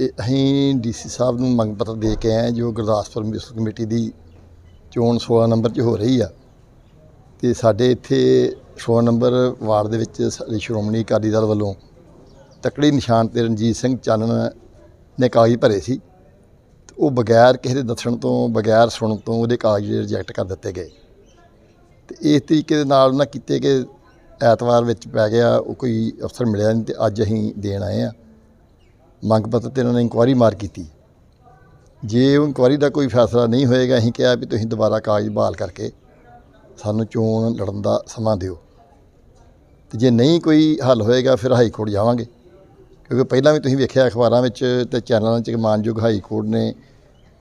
ਇਹ ਅਸੀਂ ਡੀਸੀ ਸਾਹਿਬ ਨੂੰ ਮੰਗ ਪੱਤਰ ਦੇ ਕੇ ਆਏ ਜੋ ਗੁਰਦਾਸਪੁਰ ਮਿਊਨਿਸਪਲ ਕਮੇਟੀ ਦੀ ਚੋਣ 16 ਨੰਬਰ 'ਚ ਹੋ ਰਹੀ ਆ। ਤੇ ਸਾਡੇ ਇੱਥੇ 16 ਨੰਬਰ ਵਾਰਡ ਦੇ ਵਿੱਚ ਸਾਡੇ ਸ਼੍ਰੋਮਣੀ ਅਕਾਲੀ ਦਲ ਵੱਲੋਂ ਤਕੜੀ ਨਿਸ਼ਾਨ ਤੇ ਰਣਜੀਤ ਸਿੰਘ ਚਾਨਣ ਨੇ ਕਾਗਜ਼ ਭਰੇ ਸੀ। ਤੇ ਉਹ ਬਗੈਰ ਕਿਸੇ ਦੇ ਦੱਸਣ ਤੋਂ, ਬਗੈਰ ਸੁਣਨ ਤੋਂ ਉਹਦੇ ਕਾਗਜ਼ ਰਿਜੈਕਟ ਕਰ ਦਿੱਤੇ ਗਏ। ਤੇ ਇਸ ਤਰੀਕੇ ਦੇ ਨਾਲ ਉਹਨਾਂ ਕੀਤੇ ਕਿ ਐਤਵਾਰ ਵਿੱਚ ਪੈ ਗਿਆ, ਉਹ ਕੋਈ ਅਫਸਰ ਮਿਲਿਆ ਨਹੀਂ ਤੇ ਅੱਜ ਅਸੀਂ ਦੇਣ ਆਏ ਆ ਮੰਗ ਪੱਤਰ ਤੇ ਇਹਨਾਂ ਨੇ ਇਨਕੁਆਰੀ ਮਾਰ ਕੀਤੀ। ਜੇ ਉਹ ਇਨਕੁਆਰੀ ਦਾ ਕੋਈ ਫੈਸਲਾ ਨਹੀਂ ਹੋਏਗਾ, ਅਸੀਂ ਕਿਹਾ ਵੀ ਤੁਸੀਂ ਦੁਬਾਰਾ ਕਾਗਜ਼ ਬਹਾਲ ਕਰਕੇ ਸਾਨੂੰ ਚੋਣ ਲੜਨ ਦਾ ਸਮਾਂ ਦਿਓ। ਤੇ ਜੇ ਨਹੀਂ ਕੋਈ ਹੱਲ ਹੋਏਗਾ, ਫਿਰ ਹਾਈ ਕੋਰਟ ਜਾਵਾਂਗੇ। ਕਿਉਂਕਿ ਪਹਿਲਾਂ ਵੀ ਤੁਸੀਂ ਵੇਖਿਆ ਅਖਬਾਰਾਂ ਵਿੱਚ ਤੇ ਚੈਨਲਾਂ 'ਚ ਮਾਨਯੋਗ ਹਾਈ ਕੋਰਟ ਨੇ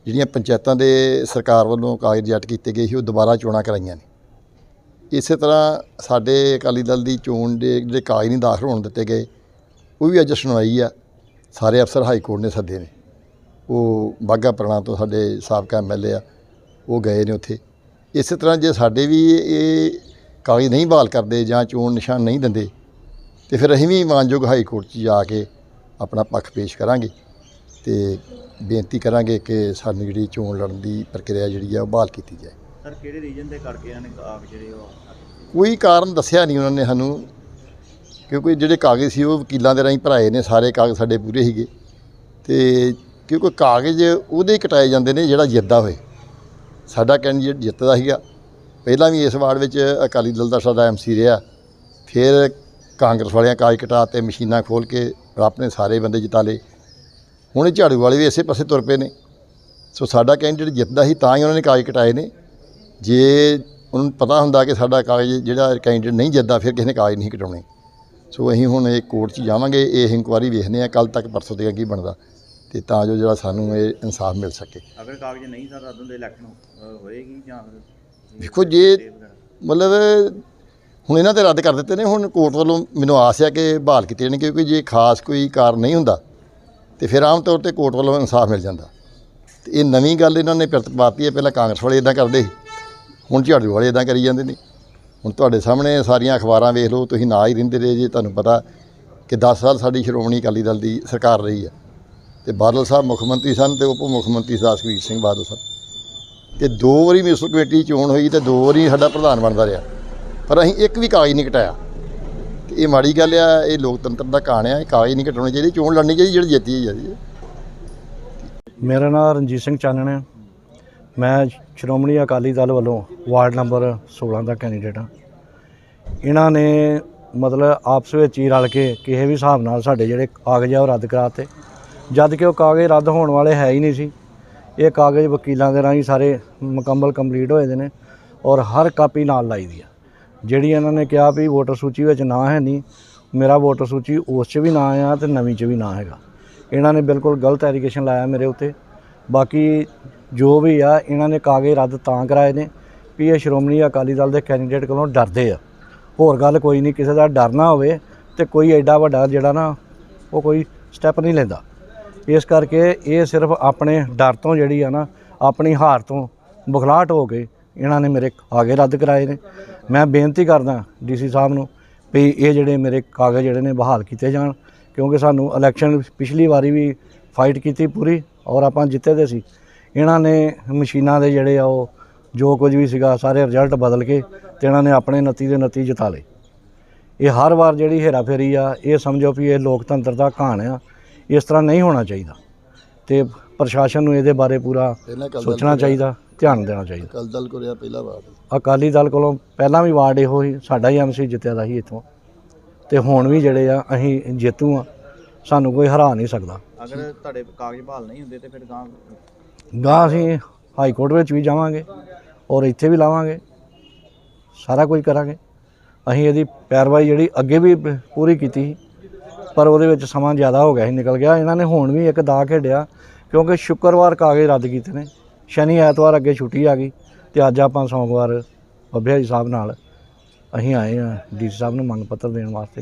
ਜਿਹੜੀਆਂ ਪੰਚਾਇਤਾਂ ਦੇ ਸਰਕਾਰ ਵੱਲੋਂ ਕਾਗਜ਼ ਰਿਜੈਕਟ ਕੀਤੇ ਗਏ ਸੀ, ਉਹ ਦੁਬਾਰਾ ਚੋਣਾਂ ਕਰਾਈਆਂ ਨੇ। ਇਸੇ ਤਰ੍ਹਾਂ ਸਾਡੇ ਅਕਾਲੀ ਦਲ ਦੀ ਚੋਣ ਦੇ ਜਿਹੜੇ ਕਾਗਜ਼ ਨਹੀਂ ਦਾਖਲ ਹੋਣ ਦਿੱਤੇ ਗਏ, ਉਹ ਵੀ ਅੱਜ ਸੁਣਵਾਈ ਆ। ਸਾਰੇ ਅਫਸਰ ਹਾਈ ਕੋਰਟ ਨੇ ਸੱਦੇ ਨੇ। ਉਹ ਬਾਘਾ ਪੁਰਾਣਾ ਤੋਂ ਸਾਡੇ ਸਾਬਕਾ ਐਮਐਲਏ ਆ ਉਹ ਗਏ ਨੇ ਉੱਥੇ। ਇਸੇ ਤਰ੍ਹਾਂ ਜੇ ਸਾਡੇ ਵੀ ਇਹ ਕਾਗਜ਼ ਨਹੀਂ ਬਹਾਲ ਕਰਦੇ ਜਾਂ ਚੋਣ ਨਿਸ਼ਾਨ ਨਹੀਂ ਦਿੰਦੇ ਤੇ ਫਿਰ ਅਸੀਂ ਵੀ ਮਾਨਯੋਗ ਹਾਈ ਕੋਰਟ 'ਚ ਜਾ ਕੇ ਆਪਣਾ ਪੱਖ ਪੇਸ਼ ਕਰਾਂਗੇ ਤੇ ਬੇਨਤੀ ਕਰਾਂਗੇ ਕਿ ਸਾਨੂੰ ਜਿਹੜੀ ਚੋਣ ਲੜਨ ਦੀ ਪ੍ਰਕਿਰਿਆ ਜਿਹੜੀ ਆ ਉਹ ਬਹਾਲ ਕੀਤੀ ਜਾਏ। ਸਰ ਕਿਹੜੇ ਰੀਜਨ ਦੇ ਕਰਕੇ ਇਹਨਾਂ ਨੇ ਆਪ ਜਿਹੜੇ ਉਹ ਕੋਈ ਕਾਰਨ ਦੱਸਿਆ ਨਹੀਂ ਉਹਨਾਂ ਨੇ ਸਾਨੂੰ। ਕਿਉਂਕਿ ਜਿਹੜੇ ਕਾਗਜ਼ ਸੀ, ਉਹ ਵਕੀਲਾਂ ਦੇ ਰਾਹੀਂ ਭਰਾਏ ਨੇ, ਸਾਰੇ ਕਾਗਜ਼ ਸਾਡੇ ਪੂਰੇ ਸੀਗੇ। ਤੇ ਕਿਉਂਕਿ ਕਾਗਜ਼ ਉਹਦੇ ਹੀ ਕਟਾਏ ਜਾਂਦੇ ਨੇ, ਜਿਹੜਾ ਜਿੱਤਦਾ ਹੋਏ। ਸਾਡਾ ਕੈਂਡੀਡੇਟ ਜਿੱਤਦਾ ਸੀਗਾ। ਪਹਿਲਾਂ ਵੀ ਇਸ ਵਾਰਡ ਵਿੱਚ ਅਕਾਲੀ ਦਲ ਦਾ ਸਾਡਾ ਐਮਸੀ ਰਿਹਾ। ਫਿਰ ਕਾਂਗਰਸ ਵਾਲਿਆਂ ਕਾਗਜ਼ ਕਟਾ ਤੇ ਮਸ਼ੀਨਾਂ ਖੋਲ ਕੇ ਆਪਣੇ ਸਾਰੇ ਬੰਦੇ ਜਿਤਾ ਲਏ। ਹੁਣ ਝਾੜੂ ਵਾਲੇ ਵੀ ਇਸੇ ਪਾਸੇ ਤੁਰ ਪਏ ਨੇ। ਸੋ ਸਾਡਾ ਕੈਂਡੀਡੇਟ ਜਿੱਤਦਾ ਸੀ, ਤਾਂ ਹੀ ਉਹਨਾਂ ਨੇ ਕਾਗਜ਼ ਕਟਾਏ ਨੇ। ਜੇ ਉਹਨਾਂ ਨੂੰ ਪਤਾ ਹੁੰਦਾ ਕਿ ਸਾਡਾ ਕਾਗਜ਼ ਜਿਹੜਾ ਕੈਂਡੀਡੇਟ ਨਹੀਂ ਜਿੱਤਦਾ, ਫਿਰ ਕਿਸੇ ਨੇ ਕਾਗਜ਼ ਨਹੀਂ ਕਟਾਉਣੇ। ਸੋ ਅਸੀਂ ਹੁਣ ਇਹ ਕੋਰਟ 'ਚ ਜਾਵਾਂਗੇ ਇਹ ਇਨਕੁਆਰੀ ਵੇਖਦੇ ਆ ਕੱਲ ਤੱਕ ਪਰਸੋਂ ਤੱਕ ਕੀ ਬਣਦਾ ਤੇ ਤਾਂ ਜੋ ਜਿਹੜਾ ਸਾਨੂੰ ਇਹ ਇਨਸਾਫ ਮਿਲ ਸਕੇ। ਅਗਰ ਕਾਗਜ਼ ਨਹੀਂ ਸਰ ਰੱਦ ਹੁੰਦੇ ਇਲੈਕਸ਼ਨ ਹੋਏਗੀ ਜਾਂ ਦੇਖੋ ਜੇ ਮਤਲਬ ਹੁਣ ਇਹਨਾਂ ਤੇ ਰੱਦ ਕਰ ਦਿੱਤੇ ਨੇ ਹੁਣ ਕੋਰਟ ਵੱਲੋਂ ਮੈਨੂੰ ਆਸ ਹੈ ਕਿ ਬਹਾਲ ਕੀਤੇ ਜਾਣਗੇ ਕਿਉਂਕਿ ਜੇ ਖਾਸ ਕੋਈ ਕਾਰਨ ਨਹੀਂ ਹੁੰਦਾ ਤੇ ਫਿਰ ਆਮ ਤੌਰ ਤੇ ਕੋਰਟ ਵੱਲੋਂ ਇਨਸਾਫ ਮਿਲ ਜਾਂਦਾ। ਤੇ ਇਹ ਨਵੀਂ ਗੱਲ ਇਹਨਾਂ ਨੇ ਪਿਰਤ ਪਾਤੀ ਹੈ ਪਹਿਲਾਂ ਕਾਂਗਰਸ ਵਾਲੇ ਇਦਾਂ ਕਰਦੇ ਹੁਣ ਝਾੜੂ ਵਾਲੇ ਇਦਾਂ ਕਰੀ ਜਾਂਦੇ ਨੇ। ਹੁਣ ਤੁਹਾਡੇ ਸਾਹਮਣੇ ਸਾਰੀਆਂ ਅਖਬਾਰਾਂ ਵੇਖ ਲਓ, ਤੁਸੀਂ ਨਾ ਹੀ ਰਹਿੰਦੇ ਰਹੇ ਜੇ, ਤੁਹਾਨੂੰ ਪਤਾ ਕਿ 10 ਸਾਲ ਸਾਡੀ ਸ਼੍ਰੋਮਣੀ ਅਕਾਲੀ ਦਲ ਦੀ ਸਰਕਾਰ ਰਹੀ ਹੈ। ਤੇ ਬਾਦਲ ਸਾਹਿਬ ਮੁੱਖ ਮੰਤਰੀ ਸਨ ਤੇ ਉਪ ਮੁੱਖ ਮੰਤਰੀ ਸਰਦਾਰ ਸੁਖਬੀਰ ਸਿੰਘ ਬਾਦਲ ਸਨ ਤੇ ਦੋ ਵਾਰੀ ਮਿਊਨਿਸਪਲ ਕਮੇਟੀ ਚੋਣ ਹੋਈ ਤੇ ਦੋ ਵਾਰੀ ਸਾਡਾ ਪ੍ਰਧਾਨ ਬਣਦਾ ਰਿਹਾ। ਪਰ ਅਸੀਂ ਇੱਕ ਵੀ ਕਾਗਜ਼ ਨਹੀਂ ਕਟਾਇਆ ਤੇ ਇਹ ਮਾੜੀ ਗੱਲ ਆ, ਇਹ ਲੋਕਤੰਤਰ ਦਾ ਕਹਾਣ ਆ, ਇਹ ਕਾਗਜ਼ ਨਹੀਂ ਕਟਾਉਣੇ ਚਾਹੀਦੇ, ਚੋਣ ਲੜਨੀ ਚਾਹੀਦੀ, ਜਿਹੜੀ ਜਿੱਤੀ ਜਾਂਦੀ ਹੈ ਮੇਰਾ ਨਾਮ ਰਣਜੀਤ ਸਿੰਘ ਚਾਨਣ ਹੈ ਮੈਂ ਸ਼੍ਰੋਮਣੀ ਅਕਾਲੀ ਦਲ ਵੱਲੋਂ ਵਾਰਡ ਨੰਬਰ 16 ਦਾ ਕੈਂਡੀਡੇਟ ਹਾਂ। ਇਹਨਾਂ ਨੇ ਮਤਲਬ ਆਪਸ ਵਿੱਚ ਹੀ ਰਲ ਕੇ ਕਿਸੇ ਵੀ ਹਿਸਾਬ ਨਾਲ ਸਾਡੇ ਜਿਹੜੇ ਕਾਗਜ਼ ਆ ਉਹ ਰੱਦ ਕਰਾਤੇ। ਜਦ ਕਿ ਉਹ ਕਾਗਜ਼ ਰੱਦ ਹੋਣ ਵਾਲੇ ਹੈ ਹੀ ਨਹੀਂ ਸੀ। ਇਹ ਕਾਗਜ਼ ਵਕੀਲਾਂ ਦੇ ਰਾਹੀਂ ਸਾਰੇ ਮੁਕੰਮਲ ਕੰਪਲੀਟ ਹੋਏ ਦੇ ਨੇ ਔਰ ਹਰ ਕਾਪੀ ਨਾਲ ਲਾਈ ਦੀ ਆ। ਜਿਹੜੀ ਇਹਨਾਂ ਨੇ ਕਿਹਾ ਵੀ ਵੋਟਰ ਸੂਚੀ ਵਿੱਚ ਨਾਂ ਹੈ ਨਹੀਂ, ਮੇਰਾ ਵੋਟਰ ਸੂਚੀ ਉਸ 'ਚ ਵੀ ਨਾਂ ਆ ਤੇ ਨਵੀਂ 'ਚ ਵੀ ਨਾਂ ਹੈਗਾ। ਇਹਨਾਂ ਨੇ ਬਿਲਕੁਲ ਗਲਤ ਐਲੀਗੇਸ਼ਨ ਲਾਇਆ ਮੇਰੇ ਉੱਤੇ। ਬਾਕੀ ਜੋ ਵੀ ਆ, ਇਹਨਾਂ ਨੇ ਕਾਗਜ਼ ਰੱਦ ਤਾਂ ਕਰਾਏ ਨੇ। ਵੀ ਇਹ ਸ਼੍ਰੋਮਣੀ ਅਕਾਲੀ ਦਲ ਦੇ ਕੈਂਡੀਡੇਟ ਕੋਲੋਂ ਡਰਦੇ ਆ। ਹੋਰ ਗੱਲ ਕੋਈ ਨਹੀਂ, ਕਿਸੇ ਦਾ ਡਰ ਨਾ ਹੋਵੇ ਤੇ ਕੋਈ ਐਡਾ ਵੱਡਾ ਜਿਹੜਾ ਨਾ, ਉਹ ਕੋਈ ਸਟੈਪ ਨਹੀਂ ਲੈਂਦਾ। ਇਸ ਕਰਕੇ ਇਹ ਸਿਰਫ ਆਪਣੇ ਡਰ ਤੋਂ ਜਿਹੜੀ ਆ ਨਾ, ਆਪਣੀ ਹਾਰ ਤੋਂ ਬੁਖਲਾਹਟ ਹੋ ਕੇ ਇਹਨਾਂ ਨੇ ਮੇਰੇ ਕਾਗਜ਼ ਰੱਦ ਕਰਾਏ ਨੇ। ਮੈਂ ਬੇਨਤੀ ਕਰਦਾ ਡੀਸੀ ਸਾਹਿਬ ਨੂੰ ਵੀ ਇਹ ਜਿਹੜੇ ਮੇਰੇ ਕਾਗਜ਼ ਜਿਹੜੇ ਨੇ ਬਹਾਲ ਕੀਤੇ ਜਾਣ, ਕਿਉਂਕਿ ਸਾਨੂੰ ਇਲੈਕਸ਼ਨ ਪਿਛਲੀ ਵਾਰੀ ਵੀ ਫਾਈਟ ਕੀਤੀ ਪੂਰੀ ਔਰ ਆਪਾਂ ਜਿੱਤੇ ਦੇ ਸੀ। ਇਹਨਾਂ ਨੇ ਮਸ਼ੀਨਾਂ ਦੇ ਜਿਹੜੇ ਆ ਉਹ ਜੋ ਕੁਝ ਵੀ ਸੀਗਾ ਸਾਰੇ ਰਿਜ਼ਲਟ ਬਦਲ ਕੇ ਤੇ ਇਹਨਾਂ ਨੇ ਆਪਣੇ ਨਤੀ ਦੇ ਨਤੀ ਜਿਤਾ ਲਏ। ਇਹ ਹਰ ਵਾਰ ਜਿਹੜੀ ਹੇਰਾਫੇਰੀ ਆ ਇਹ ਸਮਝੋ ਵੀ ਇਹ ਲੋਕਤੰਤਰ ਦਾ ਕਹਾਣ ਆ ਇਸ ਤਰ੍ਹਾਂ ਨਹੀਂ ਹੋਣਾ ਚਾਹੀਦਾ। ਤੇ ਪ੍ਰਸ਼ਾਸਨ ਨੂੰ ਇਹਦੇ ਬਾਰੇ ਪੂਰਾ ਸੋਚਣਾ ਚਾਹੀਦਾ ਧਿਆਨ ਦੇਣਾ ਚਾਹੀਦਾ। ਅਕਾਲੀ ਦਲ ਕੋਲ ਰਿਹਾ ਪਹਿਲਾ ਵਾਰ। ਅਕਾਲੀ ਦਲ ਕੋਲੋਂ ਪਹਿਲਾਂ ਵੀ ਵਾਰਡ ਇਹੋ ਹੀ ਸਾਡਾ ਹੀ ਐਮਸੀ ਜਿੱਤਿਆ ਦਾ ਸੀ ਇੱਥੋਂ। ਤੇ ਹੁਣ ਵੀ ਜਿਹੜੇ ਆ ਅਸੀਂ ਜੇਤੂ ਆ ਸਾਨੂੰ ਕੋਈ ਹਰਾ ਨਹੀਂ ਸਕਦਾ। ਅਗਰ ਤੁਹਾਡੇ ਕਾਗਜ਼ ਬਹਾਲ ਨਹੀਂ ਹੁੰਦੇ ਤੇ ਫਿਰ ਗਾਂ ਗਾਂ ਅਸੀਂ ਹਾਈ ਕੋਰਟ ਵਿੱਚ ਵੀ ਜਾਵਾਂਗੇ ਔਰ ਇੱਥੇ ਵੀ ਲਾਵਾਂਗੇ, ਸਾਰਾ ਕੁਝ ਕਰਾਂਗੇ। ਅਸੀਂ ਇਹਦੀ ਪੈਰਵਾਈ ਜਿਹੜੀ ਅੱਗੇ ਵੀ ਪੂਰੀ ਕੀਤੀ ਸੀ, ਪਰ ਉਹਦੇ ਵਿੱਚ ਸਮਾਂ ਜ਼ਿਆਦਾ ਹੋ ਗਿਆ ਸੀ, ਨਿਕਲ ਗਿਆ। ਇਹਨਾਂ ਨੇ ਹੁਣ ਵੀ ਇੱਕ ਦਾ ਖੇਡਿਆ, ਕਿਉਂਕਿ ਸ਼ੁੱਕਰਵਾਰ ਕਾਗਜ਼ ਰੱਦ ਕੀਤੇ ਨੇ। ਸ਼ਨੀ ਐਤਵਾਰ ਅੱਗੇ ਛੁੱਟੀ ਆ ਗਈ ਤੇ ਅੱਜ ਆਪਾਂ ਸੋਮਵਾਰ ਬੱਬਿਆ ਜੀ ਸਾਹਿਬ ਨਾਲ ਅਸੀਂ ਆਏ ਆ ਡੀ ਸਾਹਿਬ ਨੂੰ ਮੰਗ ਪੱਤਰ ਦੇਣ ਵਾਸਤੇ।